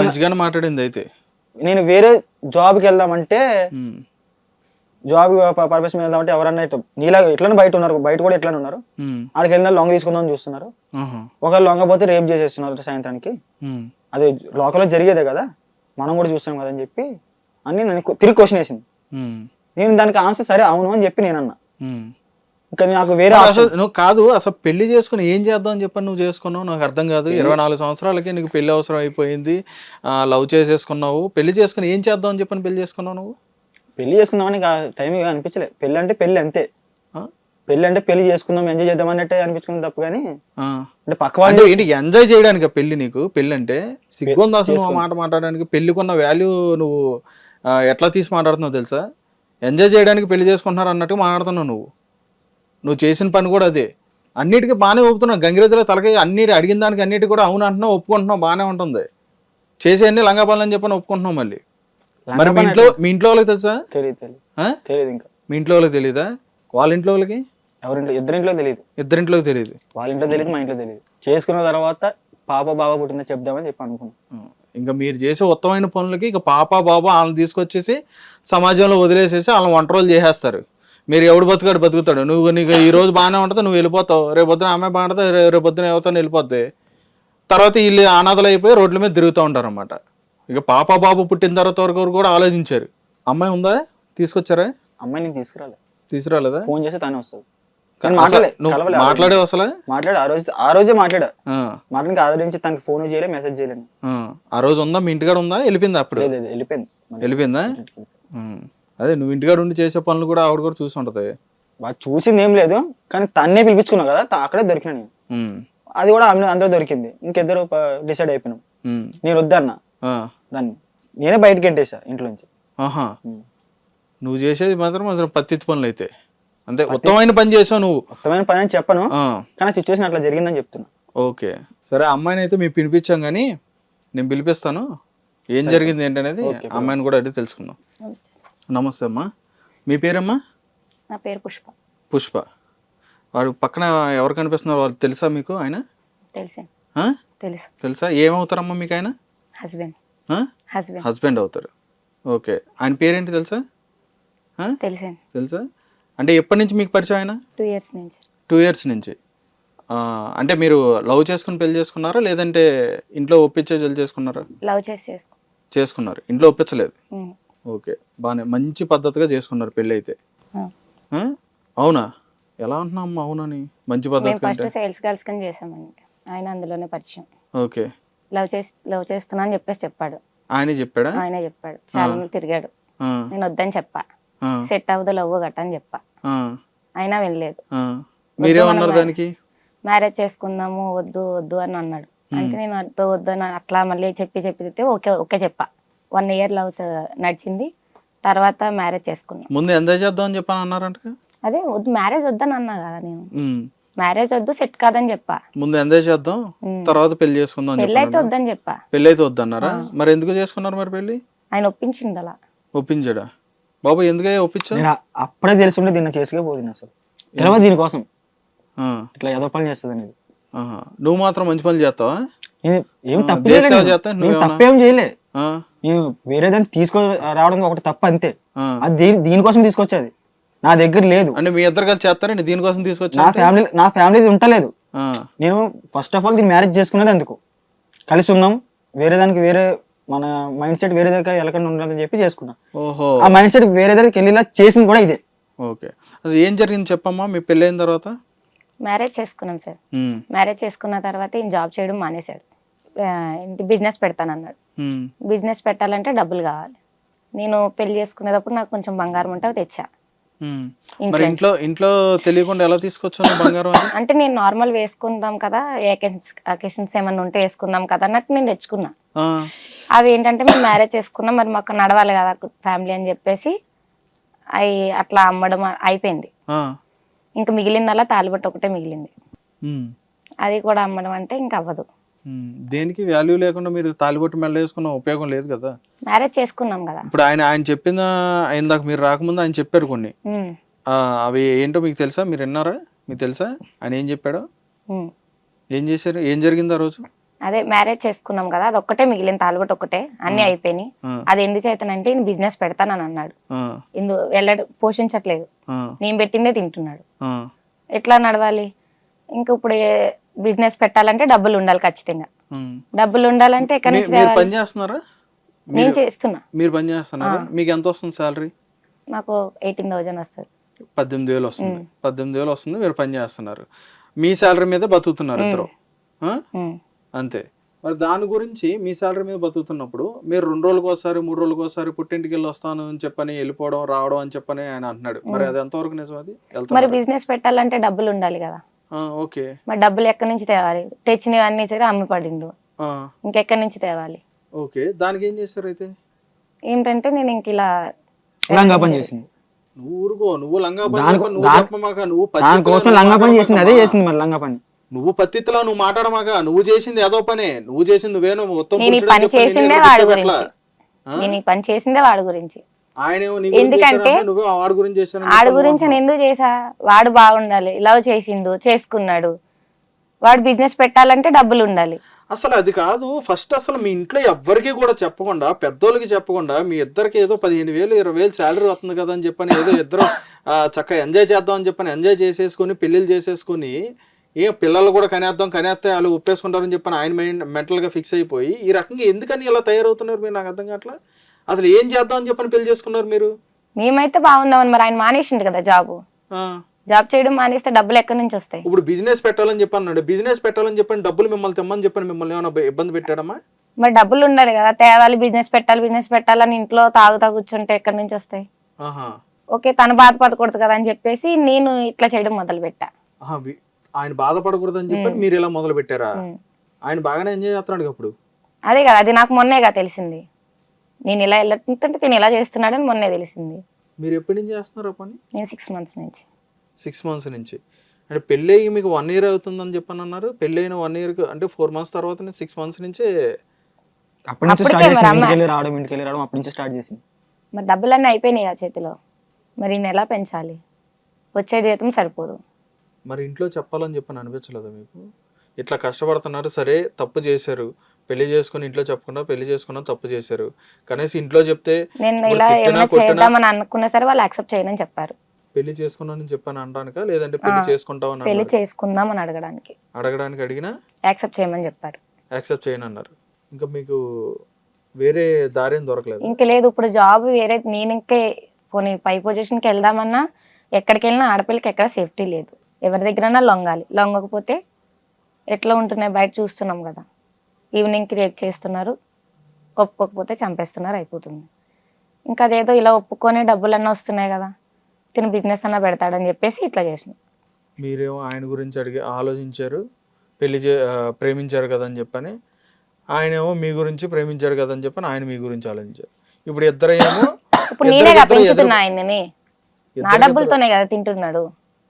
మంచిగానే మాట్లాడింది అయితే. నేను వేరే జాబ్కి వెళ్దామంటే జాబ్ పర్పస్ మీద వెళ్దామంటే ఎవరన్నా అయితే నీలా ఎట్లనే బయట ఉన్నారు బయట కూడా ఎట్లనే ఉన్నారు. ఆడికి వెళ్ళినా లొంగ తీసుకుందాం చూస్తున్నారు. ఒకవేళ లొంగపోతే రేపు చేసేస్తున్నారు సాయంత్రానికి. అది లోకల్లో జరిగేదే కదా మనం కూడా చూస్తాం కదా అని చెప్పి అని నన్ను కొ- తిరిగి క్వశ్చన్ వేసింది నేను దానికి ఆన్సర్ సరే అవును అని చెప్పి నేను ఇంకా నాకు వేరే అసలు నువ్వు కాదు అసలు పెళ్ళి చేసుకుని ఏం చేద్దాం అని చెప్పని నువ్వు చేసుకున్నావు? నాకు అర్థం కాదు. ఇరవై నాలుగు సంవత్సరాలకి నీకు పెళ్ళి అవసరం అయిపోయింది. లవ్ చేసేసుకున్నావు. పెళ్ళి చేసుకుని ఏం చేద్దాం అని చెప్పని పెళ్ళి చేసుకున్నావు నువ్వు? పెళ్ళి చేసుకుందామని టైం అనిపించలే. పెళ్ళి అంటే పెళ్ళి అంతే? పెళ్ళి అంటే పెళ్ళి చేసుకుందాం ఎంజాయ్ చేద్దాం అన్నట్టే అనిపించుకుంది తప్పు కానీ. అంటే పక్క వాళ్ళు అంటే ఏంటి ఎంజాయ్ చేయడానికి పెళ్ళి నీకు? పెళ్ళి అంటే సిగ్గుంది అసలు మాట మాట్లాడడానికి? పెళ్ళికున్న వాల్యూ నువ్వు ఎట్లా తీసి మాట్లాడుతున్నావు తెలుసా? ఎంజాయ్ చేయడానికి పెళ్ళి చేసుకుంటున్నారు అన్నట్టు మాట్లాడుతున్నావు నువ్వు. నువ్వు చేసిన పని కూడా అదే. అన్నిటికీ బాగానే ఒప్పుతున్నావు. గంగిరెద్దుల తలకి అన్నిటి అడిగిన దానికి అన్నిటి కూడా అవును అంటున్నావు ఒప్పుకుంటున్నావు బాగానే ఉంటుంది. చేసే అన్ని లంగా పనులు అని చెప్పని ఒప్పుకుంటున్నావు మళ్ళీ. మరి మీ ఇంట్లో మీ ఇంట్లో వాళ్ళకి తెలుసా? తెలియదు తెలియదు ఇంకా. మీ ఇంట్లో వాళ్ళకి తెలియదా వాళ్ళ ఇంట్లో వాళ్ళకి? ఎవరింట్లో ఇద్దరింట్లో తెలియదు ఇద్దరింట్లోకి తెలియదు వాళ్ళ ఇంట్లో తెలియదు మా ఇంట్లో తెలియదు చేసుకున్న తర్వాత పాప బాబా పుట్టిందో చెప్దామని చెప్పి అనుకున్నాం. ఇంకా మీరు చేసే ఉత్తమమైన పనులకి ఇక పాప బాబా వాళ్ళని తీసుకొచ్చేసి సమాజంలో వదిలేసేసి వాళ్ళని వంటరోలు చేసేస్తారు. మీరు ఎవడు బతుకాడు బతుకుతాడు. నువ్వు నీకు ఈ రోజు బాగానే ఉంటుంది నువ్వు వెళ్ళిపోతావు. రేపు పొద్దున ఆమె బాగుంటుంది రేపు పొద్దున ఎవరితో వెళ్ళిపోద్ది. తర్వాత వీళ్ళు అనాథలు అయిపోయి రోడ్ల మీద తిరుగుతూ ఉంటారు అనమాట ఇక పాప బాబు పుట్టిన తర్వాత వరకు కూడా ఆలోచించారు. అమ్మాయి ఉందా? తీసుకొచ్చారా? అమ్మాయి నేను తీసుకురాలే. తీసుకురాలేదా? ఫోన్ చేస్తే తానే వస్తుంది. మాట్లాడేవు అసలు మాట్లాడు ఆ రోజు ఆ రోజే మాట్లాడా ఆ, మాట్లాడి. ఆ. రోజు నుంచి తనకి ఫోన్ చేయలే మెసేజ్ చేయలేను ఆ. రోజు ఉందా? మీ ఇంటికాడ ఉందా? వెళ్ళిపోయిందా అప్పుడు? వెళ్ళిపోయింది. వెళ్ళిపోయిందా. అదే నువ్వు ఇంటికాడ ఉండి చేసే పనులు కూడా ఆవిడ కూడా చూసి ఉంటది. చూసింది ఏం లేదు కానీ తన్నే పిలిపించుకున్నా కదా తా- అక్కడే దొరికినా నేను. ఉమ్. అది కూడా ఆమె అందరూ దొరికింది. ఇంకిద్దరు డిసైడ్ అయిపోయినాం. ఉమ్. నేను వద్దన్నా. ఆ. దాన్ని. నేనే బయటకి ఎంటేసా ఇంట్లో నుంచి ఆహా. ఉమ్. నువ్వు చేసేది మాత్రం అసలు పత్తి పనులు అయితే అంతే ఉత్తమమైన పని చేసావు నువ్వు. మొత్తమైన పని అని చెప్పను ఆ. కానీ సిచ్యువేషన్ అట్లా జరిగిందని చెప్తున్నా. ఓకే. సరే అమ్మాయిని అయితే మేము పిలిపించాం కానీ నేను పిలిపిస్తాను. ఏం జరిగింది ఏంటనేది అమ్మాయిని కూడా అడిగి తెలుసుకుందాం. నమస్తే. నమస్తే అమ్మా. మీ పేరమ్మా? నా పేరు పుష్ప. పుష్ప. వాడు పక్కన ఎవరు కనిపిస్తున్నారు? వాళ్ళు తెలుసా మీకు ఆయన? తెలుసు? తెలుసు. తెలుసా? ఏమవుతారమ్మా మీకు ఆయన? హస్బెండ్? హస్బెండ్. హస్బెండ్ అవుతారు. ఓకే. ఆయన పేరేంటి తెలుసా? ఆ? తెలుసండి. తెలుసా? అంటే ఎప్పటి నుంచి మీకు పరిచయం ఆయన? టూ ఇయర్స్ నుంచి. టూ ఇయర్స్ నుంచి. అంటే మీరు లవ్ చేసుకుని పెళ్ళి చేసుకున్నారా? లేదంటే ఇంట్లో ఒప్పించే పెళ్ళి చేసుకున్నారా? లవ్ చేసి చేసుకో చేసుకున్నారు. ఇంట్లో ఒప్పించలేదు. ఓకే. బాగానే మంచి పద్ధతిగా చేసుకున్నారు పెళ్ళి అయితే? అవునా? ఎలా అంటున్నావు అమ్మా అవునని? మంచి పద్ధతి ఫస్ట్ సేల్స్ గర్ల్స్ కింద చేసామండి. ఆయన అందులోనే పరిచయం. ఓకే. లవ్ చేసి లవ్ చేస్తున్నా అని చెప్పేసి చెప్పాడు. ఆయనే చెప్పాడా? ఆయనే చెప్పాడు. చాలా మంది తిరిగాడు. నేను వద్దని చెప్పా. సెట్ అవ్వదు లవ్ గట్ట అని చెప్పా. అయినా వినలేదు. ఆ. మీరేమన్నారు దానికి? మ్యారేజ్ చేసుకుందాము వద్దు వద్దు అని అన్నాడు. అంటే నేను వద్దు వద్దు అని అట్లా మళ్ళీ చెప్పి చెప్పి ఓకే ఓకే చెప్పా. వన్ ఇయర్ లవ్ నడిచింది. తర్వాత మ్యారేజ్ చేసుకున్నాం. ముందు ఎంజాయ్ చేద్దాం అని చెప్పని అన్నారంట అదే వద్దు మ్యారేజ్ వద్దని అన్నా కదా నేను. మ్యారేజ్ వద్దు సెట్ కాదని చెప్పా. ముందు ఎంజాయ్ చేద్దాం. తర్వాత పెళ్ళి చేసుకుందాం అని పెళ్ళి అయితే వద్దని చెప్పా. పెళ్ళి అయితే వద్దన్నారా మరి ఎందుకు చేసుకున్నారు మరి పెళ్ళి? ఆయన ఒప్పించింది అలా. ఒప్పించాడా? బాబు ఎందుకయ్యా ఒప్పించా నేను అప్పుడే తెలుసుంటే దీన్ని చేసుకే పోతుంది అసలు తెలియదు దీనికోసం. ఇట్లా ఏదో పని చేస్తుంది అనేది. నువ్వు మాత్రం మంచి పనులు చేస్తావా? ఏం తప్పు చేయలే నేను వేరే దాన్ని తీసుకో రావడం ఒకటి తప్ప అంతే. అది దీని- దీనికోసం తీసుకొచ్చేది. నా దగ్గర లేదు. అంటే మీ ఇద్దరు కలిసి చేస్తారండి దీనికోసం తీసుకొచ్చా నా ఫ్యామిలీ నా ఫ్యామిలీ ఉంటలేదు. నేను ఫస్ట్ ఆఫ్ ఆల్ దీన్ని మ్యారేజ్ చేసుకునేది అందుకు. కలిసి ఉందాం వేరే దానికి వేరే మన మైండ్ సెట్ వేరే దగ్గర వెళ్ళకుండా ఉండదని చెప్పి చేసుకున్నా. ఓహో. ఆ మైండ్ సెట్ వేరే దగ్గరికి వెళ్ళేలా చేసింది కూడా ఇదే. ఓకే. అసలు ఏం జరిగింది చెప్పమ్మా? మీ పెళ్ళైన తర్వాత? మ్యారేజ్ చేసుకున్నాం సార్. మ్యారేజ్ చేసుకున్న తర్వాత ఈయన జాబ్ చేయడం మానేశాడు. ఏంటి బిజినెస్ పెడతానన్నాడు. బిజినెస్ పెట్టాలంటే డబ్బులు కావాలి. నేను పెళ్ళి చేసుకునేటప్పుడు నాకు కొంచెం బంగారం ఉంటే తెచ్చా. ఇంట్లో ఇంట్లో తెలియకుండా ఎలా తీసుకొచ్చాను బంగారం అంటే నేను నార్మల్ వేసుకుందాం కదా అకేషన్స్ ఏమన్నా ఉంటే వేసుకుందాం కదా అన్నట్టు నేను తెచ్చుకున్నా. అవి ఏంటంటే మేము మ్యారేజ్ చేసుకున్నాం మరి మాకు నడవాలి కదా ఫ్యామిలీ అని చెప్పేసి అవి అట్లా అమ్మడం అయిపోయింది. ఇంకా మిగిలిందల్లా తాలిబట్టు ఒకటే మిగిలింది. అది కూడా అమ్మడం అంటే ఇంకా అవ్వదు. దేనికి వాల్యూ లేకుండా మీరు తాలిబొట్టు మెల్ల వేసుకున్న ఉపయోగం లేదు కదా. మ్యారేజ్ చేసుకున్నాం కదా. ఇప్పుడు ఆయన ఆయన చెప్పిన ఇందాక మీరు రాకముందు ఆయన చెప్పారు కొన్ని. అవి ఏంటో మీకు తెలుసా? మీరు విన్నారా? మీకు తెలుసా? ఆయన ఏం చెప్పాడో. ఏం చేశారు? ఏం జరిగింది ఆ రోజు? అదే మ్యారేజ్ చేసుకున్నాం కదా. అది ఒక్కటే మిగిలిన తాలుబట్ ఒక్కటే. అన్ని అయిపోయినాయి. అది ఎందుకు చేతనంటే నేను బిజినెస్ పెడతానని అన్నాడు. ఇందు వెళ్ళడు పోషించట్లేదు. నేను పెట్టిందే తింటున్నాడు. ఎట్లా నడవాలి? ఇంకా ఇప్పుడు బిజినెస్ పెట్టాలంటే డబ్బులు ఉండాలి ఖచ్చితంగా. డబ్బులు ఉండాలంటే ఎక్కడి నుంచి మీరు పని చేస్తున్నారా? నేను చేస్తున్నా. మీరు పని చేస్తున్నారా? మీకు ఎంత వస్తుంది శాలరీ నాకు ఎయిటీన్ థౌజండ్ వస్తుంది. పద్దెనిమిది వేలు వస్తుంది. పద్దెనిమిది వేలు వస్తుంది మీరు పని చేస్తున్నారు. మీ శాలరీ మీద బతుకుతున్నారు ఇద్దరు. అంతే. మరి దాని గురించి మీ శాలరీ మీద బతుకుతున్నప్పుడు మీరు రెండు రోజులకు ఒకసారి మూడు రోజులకు ఒకసారి పుట్టింటికి వెళ్ళి వస్తాను అని చెప్పని వెళ్ళిపోవడం రావడం అని చెప్పని ఆయన అంటున్నాడు. మరి అది ఎంతవరకు నిజం అది? మరి బిజినెస్ పెట్టాలంటే డబ్బులు ఉండాలి కదా. ఓకే. మరి డబ్బులు ఎక్కడి నుంచి తేవాలి? తెచ్చినవన్నీ సరే అమ్మి పడిండు. ఆ, ఇంకెక్కడి నుంచి తేవాలి? ఓకే. దానికి ఏం చేస్తారు అయితే? ఏంటంటే నేను ఇంక ఇలా లంగా పని చేసింది. నువ్వు ఊరుకో. నువ్వు లంగా పని నువ్వు దానికోసం లంగా పని చేసింది. అదే. చేసింది మరి లంగా పని. నువ్వు పత్తిత్తులా నువ్వు మాట్లాడమాక. నువ్వు చేసింది ఏదో పనే. నువ్వు చేసింది నువ్వేనో మొత్తం పని చేసిందే వాడి. గురించి? నేను ఈ పని చేసిందే వాడి గురించి. ఎందుకంటే వాడి గురించి నేను ఎందుకు చేసా వాడు బాగుండాలి లవ్ చేసిండు చేసుకున్నాడు. వాడు బిజినెస్ పెట్టాలంటే డబ్బులు ఉండాలి. అసలు అది కాదు ఫస్ట్ అసలు మీ ఇంట్లో ఎవ్వరికి కూడా చెప్పకుండా పెద్దోళ్ళకి చెప్పకుండా మీ ఇద్దరికి ఏదో పదిహేను వేలు ఇరవై వేలు శాలరీ వస్తుంది కదా అని చెప్పని ఏదో ఇద్దరు చక్కగా ఎంజాయ్ చేద్దాం అని చెప్పని ఎంజాయ్ చేసేసుకొని పెళ్ళిళ్ళు చేసేసుకొని ఏ పిల్లలు కూడా కనేద్దాం కనేస్తే వాళ్ళు ఒప్పేసుకుంటారని చెప్పని ఆయన మైండ్ మెంటల్గా ఫిక్స్ అయిపోయి ఈ రకంగా ఎందుకని ఇలా తయారవుతున్నారు మీరు? నాకు అర్థం కావట్లా? అసలు ఏం చేద్దాం అని చెప్పని పెళ్ళి చేసుకున్నారు మీరు? మేమైతే బాగుందామని మరి ఆయన మానేసిండు కదా జాబ్. జాబ్ చేయడం మానేస్తే డబ్బులు ఎక్కడి నుంచి వస్తాయి? ఇప్పుడు బిజినెస్ పెట్టాలని చెప్పి అన్నాడు బిజినెస్ పెట్టాలని చెప్పని డబ్బులు మిమ్మల్ని తెమ్మని చెప్పని మిమ్మల్ని ఏమైనా ఇబ్బంది పెట్టాడమ్మా? మరి డబ్బులు ఉండాలి కదా. తేవాలి బిజినెస్ పెట్టాలి బిజినెస్ పెట్టాలని ఇంట్లో తాగుతా కూర్చుంటే ఎక్కడి నుంచి వస్తాయి? ఓకే తను బాధపడకూడదు కదా అని చెప్పేసి నేను ఇట్లా చేయడం మొదలు పెట్టా ఆయన బాధపడకూడదని చెప్పి మీరు ఇలా మొదలు పెట్టారా. ఆయన బాగానే ఎంజాయ్ చేస్తున్నాడు అప్పుడు అదే కదా అది నాకు మొన్నేగా తెలిసింది. నేను ఇలా వెళ్తుంటే తిని ఇలా చేస్తున్నాడని మొన్నే తెలిసింది. మీరు ఎప్పటి నుంచి చేస్తున్నారు పని? నేను సిక్స్ మంత్స్ నుంచి. సిక్స్ మంత్స్ నుంచి. అంటే పెళ్ళి అయ్యి మీకు వన్ ఇయర్ అవుతుందని చెప్పని అన్నారు. పెళ్ళి అయిన వన్ ఇయర్ అంటే ఫోర్ మంత్స్ తర్వాత సిక్స్ మంత్స్ నుంచే అప్పటి నుంచి స్టార్ట్ చేసింది ఇంటికి వెళ్ళి రావడం ఇంటికి వెళ్ళి రావడం అప్పటి నుంచి స్టార్ట్ చేసింది. మరి డబ్బులన్నీ అయిపోయినాయి ఆ చేతిలో. మరి నేను ఎలా పెంచాలి? వచ్చే జీతం సరిపోదు. మరి ఇంట్లో చెప్పాలని చెప్పని అనిపించలేదా మీకు? ఇట్లా కష్టపడుతున్నారు సరే తప్పు చేశారు. పెళ్ళి చేసుకుని ఇంట్లో చెప్పకుండా పెళ్ళి చేసుకున్నా తప్పు చేశారు. కనీసం ఇంట్లో చెప్తే నేను ఇలా ఏమైనా చేద్దామని అనుకున్నా సరే వాళ్ళు యాక్సెప్ట్ చేయనని చెప్పారు. పెళ్ళి చేసుకున్నానని చెప్పని అనడానిక? లేదంటే పెళ్ళి చేసుకుంటామని పెళ్ళి? చేసుకుందాం అని అడగడానికి. అడగడానికి అడిగినా? యాక్సెప్ట్ చేయమని చెప్పారు. యాక్సెప్ట్ చేయను అన్నారు. ఇంకా మీకు వేరే దారేం దొరకలేదు? ఇంక లేదు ఇప్పుడు జాబ్ వేరే నేను ఇంకే పోనీ పై పొజిషన్కి వెళ్దామన్నా ఎక్కడికి వెళ్ళినా ఆడపిల్లకి ఎక్కడ సేఫ్టీ లేదు. ఎవరి దగ్గరైనా లొంగాలి. లొంగకపోతే ఎట్లా ఉంటున్నాయి? బయట చూస్తున్నాం కదా. ఈవినింగ్కి రేప్ చేస్తున్నారు. ఒప్పుకోకపోతే చంపేస్తున్నారు అయిపోతుంది. ఇంకా అదేదో ఇలా ఒప్పుకొని డబ్బులన్నీ వస్తున్నాయి కదా తిని బిజినెస్ అన్న పెడతాడని చెప్పేసి ఇట్లా చేసిన. మీరేమో ఆయన గురించి అడిగి ఆలోచించారు పెళ్ళి చే ప్రేమించారు కదా అని చెప్పని. ఆయనేమో మీ గురించి ప్రేమించారు కదా అని చెప్పని ఆయన మీ గురించి ఆలోచించారు. ఇప్పుడు ఇద్దరు ఇప్పుడు నేనే పెంచుతున్నా ఆయనని? నా డబ్బులతోనే కదా తింటున్నాడు.